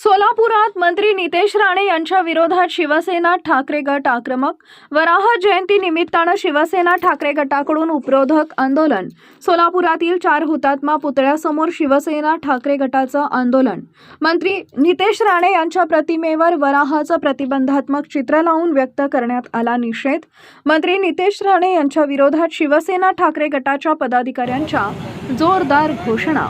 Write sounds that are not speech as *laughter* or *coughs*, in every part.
सोलापुरात मंत्री नितेश राणे यांच्या विरोधात शिवसेना ठाकरे गट आक्रमक वराह जयंती निमित्तानं शिवसेना ठाकरे गटाकडून उपरोधक आंदोलन. सोलापुरातील चार हुतात्मा पुतळ्यासमोर शिवसेना ठाकरे गटाचं आंदोलन. मंत्री नितेश राणे यांच्या प्रतिमेवर वराहाचं प्रतिबंधात्मक चित्र लावून व्यक्त करण्यात आला निषेध. मंत्री नितेश राणे यांच्या विरोधात शिवसेना ठाकरे गटाच्या पदाधिकाऱ्यांच्या जोरदार घोषणा.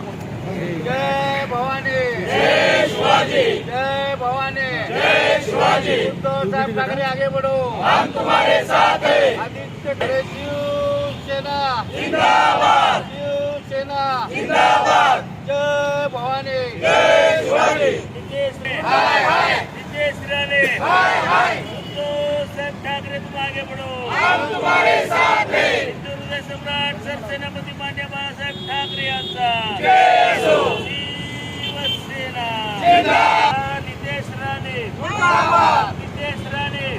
जय शिवाजी. जय भवानी. जय शिवाजी. उद्धव साहब ठाकरे आगे बढ़ो. हम तुम्हारे साथ हैं. आदित्य ठाकरे शिवसेना जिंदाबाद. शिवसेना जिंदाबाद. जय भवानी. जय शिवाजी. नितेश हाय हाय. नितेश राणे. हाय हाय. उद्धव साहब ठाकरे तुम आगे बढ़ो. हम तुम्हारे साथ हैं. हिंदू हृदय सम्राट मान्य बाळासाहेब ठाकरे यांचा शिवसेना जिंदाबाद नितेश राणे मुर्दाबाद नितेश राणे मुर्दाबाद नितेश राणे मुर्दाबाद शिवसेना जिंदाबाद अरे आवाज कुणाचा शिवसेना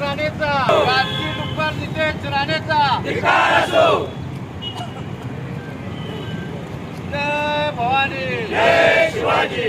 राणेचा. राजकीय डुक्कर नितेश राणेचा. जय भवानी. जय शिवाजी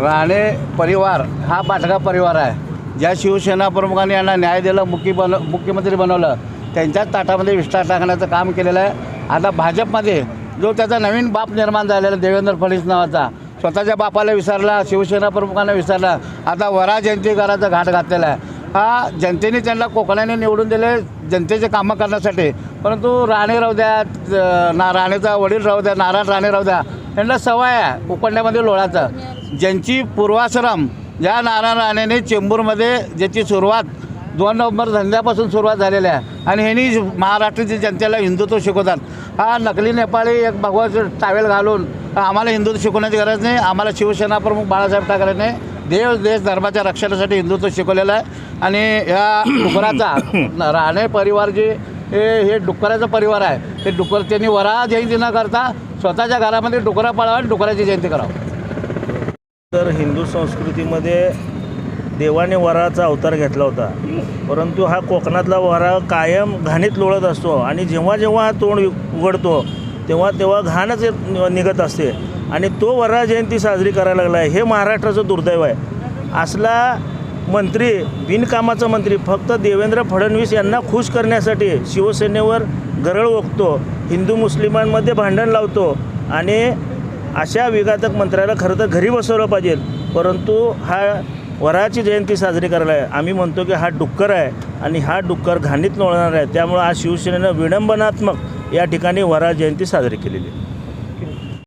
राणे परिवार हा बाटका परिवार आहे. ज्या शिवसेना प्रमुखांनी यांना न्याय दिला मुख्य बन मुख्यमंत्री बनवलं त्यांच्याच ताटामध्ये विश्वास टाकण्याचं काम केलेलं आहे. आता भाजपमध्ये जो त्याचा नवीन बाप निर्माण झालेला देवेंद्र फडणवीस नावाचा स्वतःच्या बापाला विसरला शिवसेना प्रमुखांना विसरला आता वरा जयंतीकराचा घाट घातलेला आहे. हा जनतेने त्यांना कोकणाने निवडून दिले जनतेचे कामं करण्यासाठी. परंतु राणे राहू द्या ना राणेचा वडील राहू द्या नारायण राणे राहू द्या यांना सवय आहे उकडण्यामध्ये लोळाचं ज्यांची पूर्वाश्रम ज्या नारायण राणेने चेंबूरमध्ये ज्याची सुरुवात दोन नोव्हेंबर धंद्यापासून सुरुवात झालेली आहे. आणि ह्यांनी महाराष्ट्राच्या जनतेला हिंदुत्व शिकवतात. हा नकली नेपाळी एक भगवान टावेल घालून आम्हाला हिंदुत्व शिकवण्याची गरज नाही. आम्हाला शिवसेना प्रमुख बाळासाहेब ठाकरेने देव देश धर्माच्या रक्षणासाठी हिंदुत्व शिकवलेलं आहे. आणि ह्या डुकराचा *coughs* राणे परिवार जे हे हे डुकराचा परिवार आहे हे डुकर त्यांनी वरा जयंती न करता स्वतःच्या घरामध्ये डुकरा पाळावा आणि डुकराची जयंती करावं. तर हिंदू संस्कृतीमध्ये देवाने वराचा अवतार घेतला होता. परंतु हा कोकणातला वरा कायम घाणीत लोळत असतो आणि जेव्हा जेव्हा हा तोंड उघडतो तेव्हा तेव्हा घाणच निघत असते. आणि तो वरा जयंती साजरी करायला लागला आहे. हे महाराष्ट्राचं दुर्दैव आहे. असला मंत्री बिनकामाचा मंत्री फक्त देवेंद्र फडणवीस यांना खुश करण्यासाठी शिवसेनेवर गरळ ओकतो हिंदू मुस्लिमांमध्ये भांडण लावतो आणि अशा विघातक मंत्र्याला खरं तर घरी बसवलं पाहिजे. परंतु हा वराची जयंती साजरी करायला आहे. आम्ही म्हणतो की हा डुक्कर आहे आणि हा डुक्कर घाणीत लोळणार आहे. त्यामुळं आज शिवसेनेनं विडंबनात्मक या ठिकाणी वरा जयंती साजरी केलेली आहे.